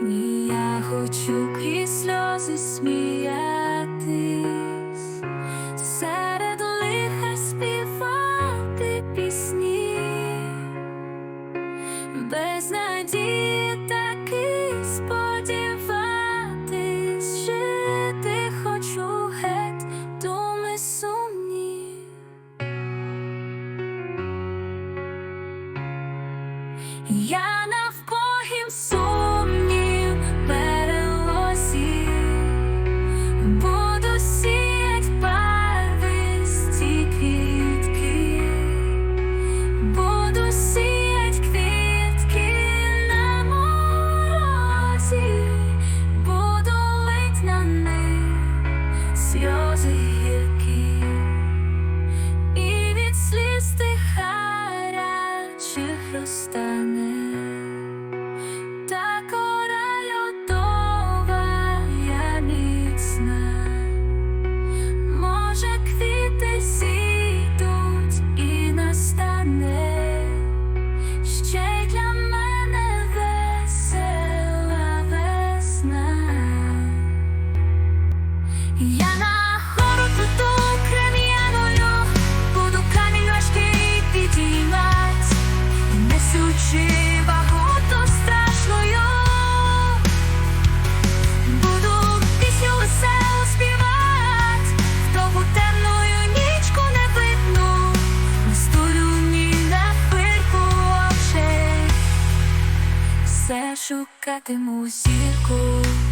Я хочу крізь сльози сміятись, серед лиха співати пісні, без надії таки сподіватись, жити хочу геть, думи сумні. Я настане. Шукатиму зірку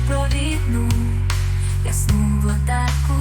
провідну, ясну владарку